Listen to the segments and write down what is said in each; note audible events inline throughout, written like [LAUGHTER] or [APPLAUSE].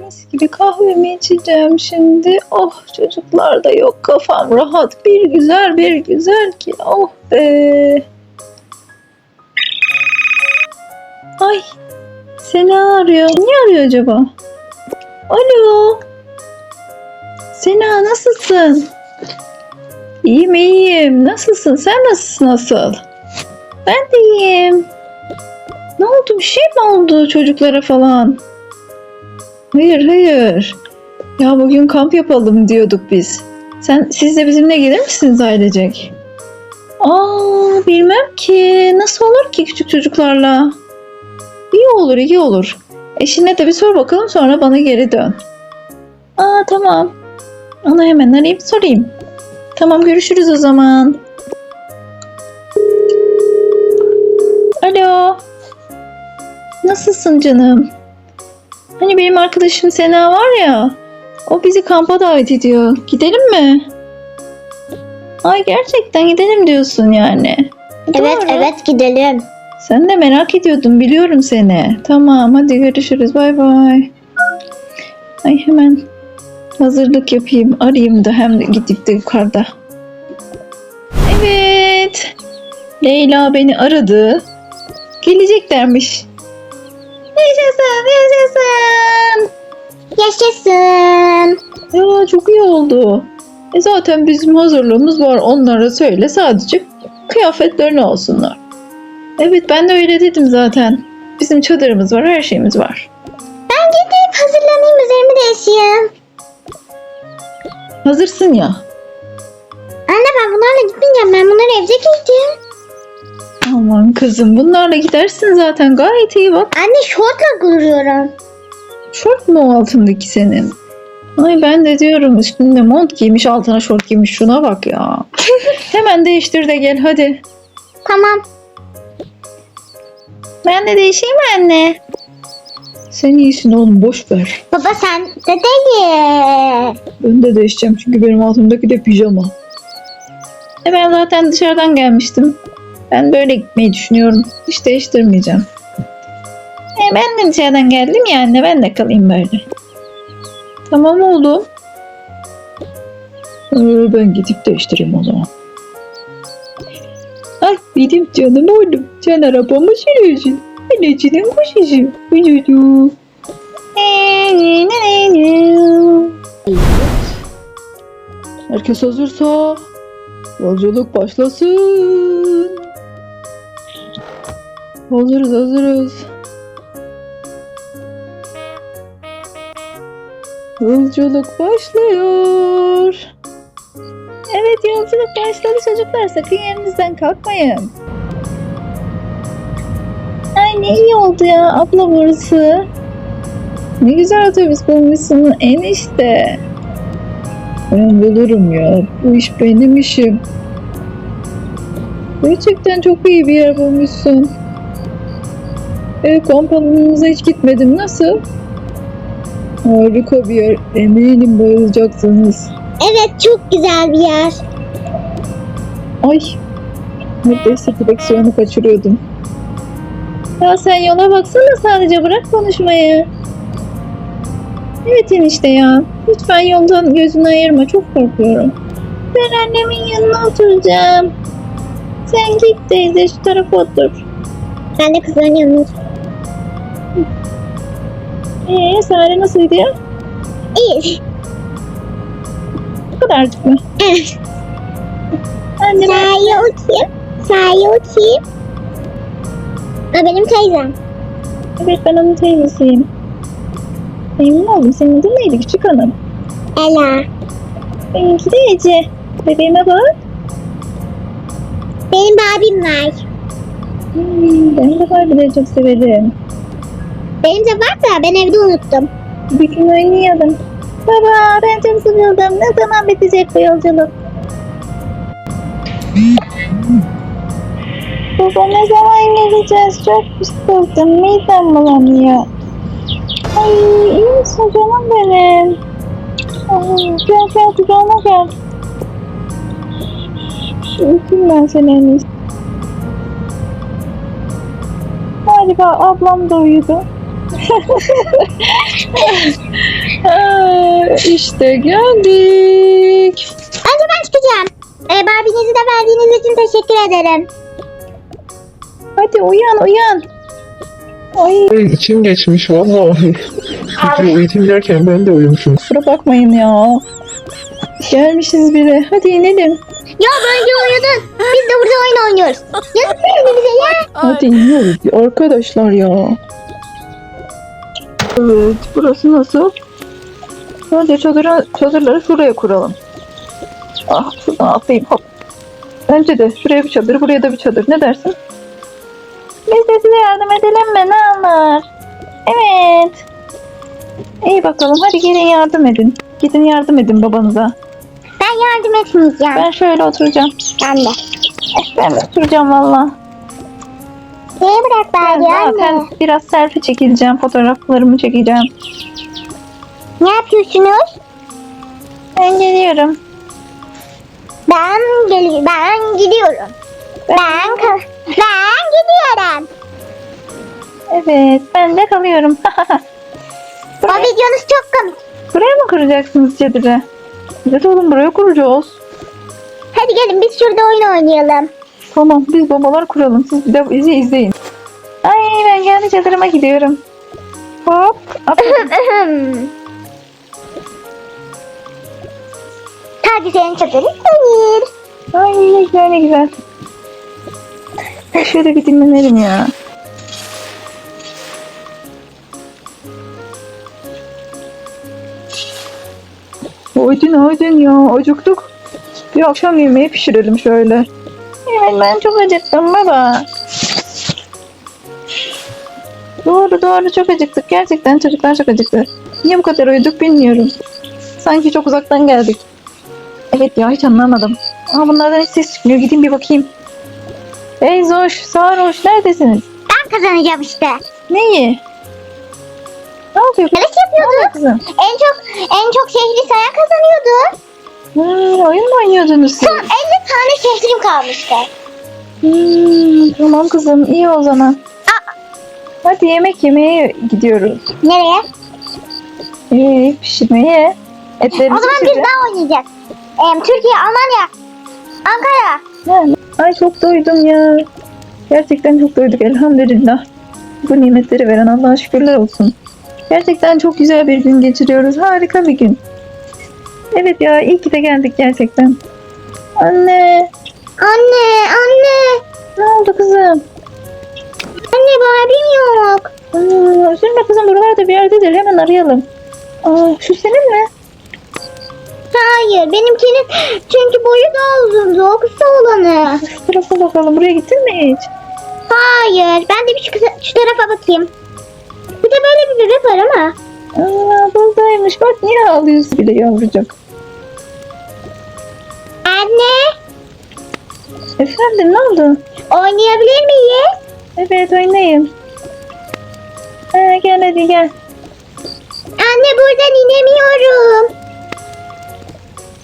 Mis gibi kahvemi içeceğim şimdi. Oh çocuklar da yok kafam rahat. Bir güzel bir güzel ki. Oh be. Ay Sena arıyor. Niye arıyor acaba? Alo. Sena nasılsın? İyiyim iyiyim. Nasılsın? Sen nasılsın nasıl? Ben de iyiyim. Ne oldu? Bir şey mi oldu çocuklara falan? Hayır hayır. Ya bugün kamp yapalım diyorduk biz. Sen siz de bizimle gelir misiniz ailecek? Aa bilmem ki. Nasıl olur ki küçük çocuklarla? İyi olur iyi olur. Eşine de bir sor bakalım sonra bana geri dön. Aa tamam. Onu hemen arayıp sorayım. Tamam görüşürüz o zaman. Alo. Nasılsın canım? Hani benim arkadaşım Sena var ya. O bizi kampa davet ediyor. Gidelim mi? Ay gerçekten gidelim diyorsun yani. Evet Doğru. evet gidelim. Sen de merak ediyordun biliyorum seni. Tamam hadi görüşürüz bay bay. Ay hemen hazırlık yapayım arayayım da hem de gidip de yukarıda. Evet. Leyla beni aradı. Geleceklermiş. Yaşasın yaşasın. Yaşasın. Ya çok iyi oldu. E zaten bizim hazırlığımız var onlara söyle sadece kıyafetlerini alsınlar. Evet ben de öyle dedim zaten. Bizim çadırımız var her şeyimiz var. Ben gidip hazırlanayım üzerimi değişeyim. Hazırsın ya. Anne ben bunlarla gitmeyeceğim. Ben bunları evde giydim. Aman kızım bunlarla gidersin zaten gayet iyi bak. Anne şortla duruyorum. Şort mu o altındaki senin? Ay ben de diyorum üstünde mont giymiş altına şort giymiş şuna bak ya. [LAUGHS] Hemen değiştir de gel hadi. Tamam. Ben de değişeyim mi anne? Sen iyisin oğlum boş ver. Baba sen de değil. Ben de değişeceğim çünkü benim altımdaki de pijama. E ben zaten dışarıdan gelmiştim. Ben böyle gitmeyi düşünüyorum. Hiç değiştirmeyeceğim. E ben de dışarıdan geldim ya anne ben de kalayım böyle. Tamam oğlum. Ee, ben gidip değiştireyim o zaman. Ay benim canım oğlum. Sen arabamı sürüyorsun. Annecinin kuşucu. Kucucu. Herkes hazırsa yolculuk başlasın. Hazırız hazırız. Yolculuk başlıyor. Evet yolculuk başladı çocuklar sakın yerinizden kalkmayın. Ay ne iyi oldu ya abla burası. Ne güzel otobüs bulmuşsun enişte. Ben bulurum ya. Bu iş benim işim. Gerçekten çok iyi bir yer bulmuşsun. E, kamp alanımıza hiç gitmedim. Nasıl? Harika bir yer. Eminim bayılacaksınız. Evet çok güzel bir yer. Ay. Neredeyse direksiyonu kaçırıyordum. Ya sen yola baksana sadece bırak konuşmayı. Evet enişte ya. Lütfen yoldan gözünü ayırma çok korkuyorum. Ben annemin yanına oturacağım. Sen git teyze şu tarafa otur. Ben de kızların yanına oturuyorum. Ee Sare nasıldı ya? İyi. Bu kadarcık mı? Evet. Ben... Sahaya oturayım. Sahaya oturayım. O benim teyzem. Evet ben onun teyzesiyim. Memnun oldum. Senin adın neydi küçük hanım? Ela. Benimki de Ece. Bebeğime bak. Benim babim var. Hmm, ben de Barbie'leri çok severim. Benim de var da ben evde unuttum. Bir gün oynayalım. Baba ben çok sıkıldım. Ne zaman bitecek bu yolculuk? Baba ne zaman geleceğiz? Çok sıkıldım. Midem bulanıyor. Ay iyi misin canım benim? Ay, gel gel kucağıma gel. Öpeyim ben seni en iyisi. Galiba ablam da uyudu. İşte geldik. Önce ben çıkacağım. Ee, Barbie'nizi de verdiğiniz için teşekkür ederim. Hadi uyan uyan. Ay Ay, içim geçmiş vallahi. Uyutayım derken ben de uyumuşum. kusura bakmayın ya. Gelmişiz bile. Hadi inelim. Ya bence uyudun. Biz de burada oyun oynuyoruz. Yazık değil mi bize ya? Hadi iniyoruz arkadaşlar ya. Evet burası nasıl? Hadi çadırı, çadırları şuraya kuralım. Ah şuradan atlayayım hop. Bence de şuraya bir çadır buraya da bir çadır ne dersin? Biz de size yardım edelim mi ne olur? Evet. İyi bakalım hadi gelin yardım edin. Gidin yardım edin babanıza. Ben yardım etmeyeceğim. Ben şöyle oturacağım. Ben de. Ben de oturacağım valla. Neye bırak Ben Barbie anne? zaten biraz selfie çekileceğim, fotoğraflarımı çekeceğim. Ne yapıyorsunuz? Ben geliyorum. Ben geliyorum. Ben gidiyorum. Ben ka- ben gidiyorum. Evet, ben de kalıyorum. [LAUGHS] O videonuz çok komik. buraya mı kuracaksınız çadırı? Evet oğlum buraya kuracağız. Hadi gelin biz şurada oyun oynayalım. Tamam, biz babalar kuralım. Siz de bizi izleyin. Ay ben kendi çadırıma gidiyorum. Hop. [LAUGHS] Hadi senin çadırın hayır. Ay ne güzel ne güzel. Şöyle bir dinlenelim ya. Aydın aydın ya acıktık. Bir akşam yemeği pişirelim şöyle. Evet ben çok acıktım baba. Doğru doğru çok acıktık. Gerçekten çocuklar çok acıktı. Niye bu kadar uyuduk bilmiyorum. Sanki çok uzaktan geldik. Evet ya hiç anlamadım. Aa bunlardan hiç ses çıkmıyor. Gideyim bir bakayım. Hey Zoş, Sarhoş neredesiniz? Ben kazanacağım işte. Neyi? Ne oluyor? Yarış yapıyorduk. kızım? En çok en çok şehri sen kazanıyordun. Hmm, oyun mu oynuyordunuz siz? Son 50 tane şehrim kalmıştı. Hmm, tamam kızım iyi o zaman. Hadi yemek yemeye gidiyoruz. Nereye? Ee, pişirmeye. Etlerimizi O zaman biz pişireceğiz. daha oynayacağız. Em, Türkiye, Almanya, Ankara. Ay çok doydum ya. Gerçekten çok doyduk elhamdülillah. Bu nimetleri veren Allah'a şükürler olsun. Gerçekten çok güzel bir gün geçiriyoruz. Harika bir gün. Evet ya iyi ki de geldik gerçekten. Anne Anne, anne. ne oldu kızım? Anne Barbie'm yok. Aa, üzülme kızım buralarda bir yerdedir hemen arayalım. Aa, şu senin mi? Hayır, benimkinin çünkü boyu daha uzundu. O kısa olanı. Şu tarafa bakalım buraya gittin mi hiç? Hayır, ben de bir şu, kısa- şu tarafa bakayım. Bir de böyle bir bebek var ama. Aa, buradaymış bak niye ağlıyorsun bile yavrucak. Anne, Efendim ne oldu? oynayabilir miyiz? Evet oynayayım. Ha, gel hadi gel. Anne buradan inemiyorum.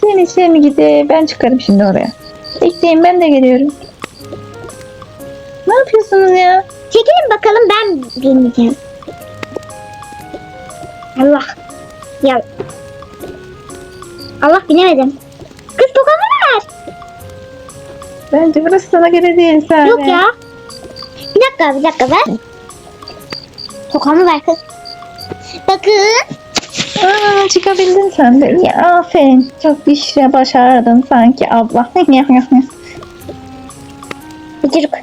Sen içeri mi gide? Ben çıkarım şimdi oraya. Bekleyin ben de geliyorum. Ne yapıyorsunuz ya? Çekilin bakalım ben bineceğim. Allah. Ya. Allah binemedim. Bence burası sana göre değil sen. Yok ya. Bir dakika bir dakika ver. Tokamı ver kız. Bakın. Aa, çıkabildin sen de. İyi aferin. Çok bir şey başardın sanki abla. [LAUGHS] Bıcırık.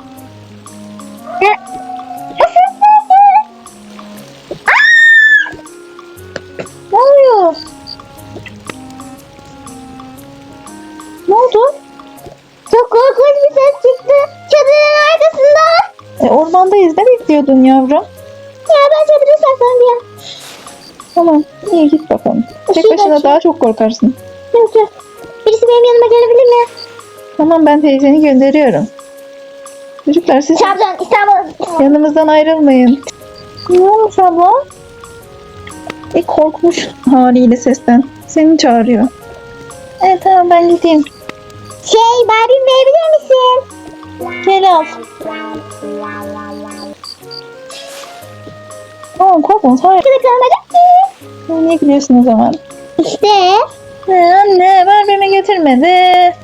Ne oluyor? Bekliyordun yavrum? Ya ben çadıra saklanacağım. Tamam. İyi git bakalım. Tek Işığı başına daha çok korkarsın. Yok yok. Birisi benim yanıma gelebilir mi? Tamam ben teyzeni gönderiyorum. Çocuklar siz Trabzon, İstanbul. yanımızdan ayrılmayın. Ne olmuş abla? E korkmuş haliyle sesten. Seni çağırıyor. Evet tamam ben gideyim. Şey Barbie'mi verebilir misin? Gel al. Tamam korkma hayır. Kılık alacak ki. Sen niye gülüyorsun o zaman? İşte. He, anne Barbie'mi getirmedi.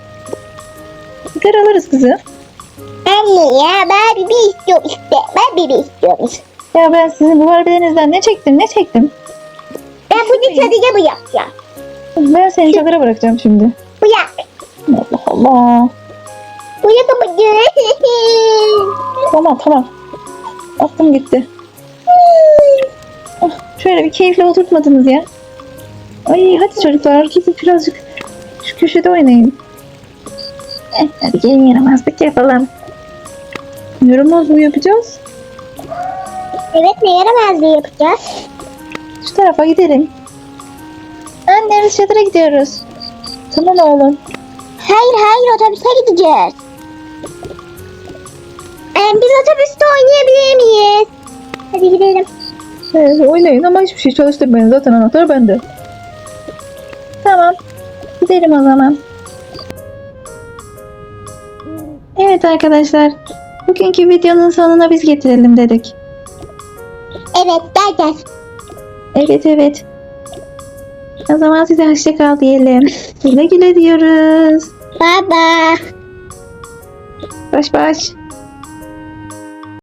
Gider alırız kızı. Anne ya ben bir istiyorum işte. Ben bir istiyorum işte. Ya ben sizin bu Barbie'lerinizden ne çektim ne çektim? Ben bunu sadece bu yapacağım. Ben seni çadıra bırakacağım şimdi. Bu yap. Allah Allah. Bu yapamadı. [LAUGHS] Tamam tamam. Aklım gitti. Şöyle bir keyifle oturtmadınız ya. Ay hadi çocuklar gidin birazcık şu köşede oynayın. Eh, hadi gelin yaramazlık yapalım. Yaramaz mı yapacağız? evet ne yaramazlığı yapacağız? Şu tarafa gidelim. Anne biz çadıra gidiyoruz. Tamam oğlum. Hayır hayır otobüse gideceğiz. Ee, biz otobüste oynayabilir miyiz? Hadi gidelim. Evet, oynayın ama hiçbir şey çalıştırmayın. Zaten anahtar bende. Tamam. Gidelim o zaman. Evet arkadaşlar. Bugünkü videonun sonuna biz getirelim dedik. Evet gel gel. Evet evet. O zaman size hoşça kal diyelim. Güle güle diyoruz. Bye bye. Baş baş.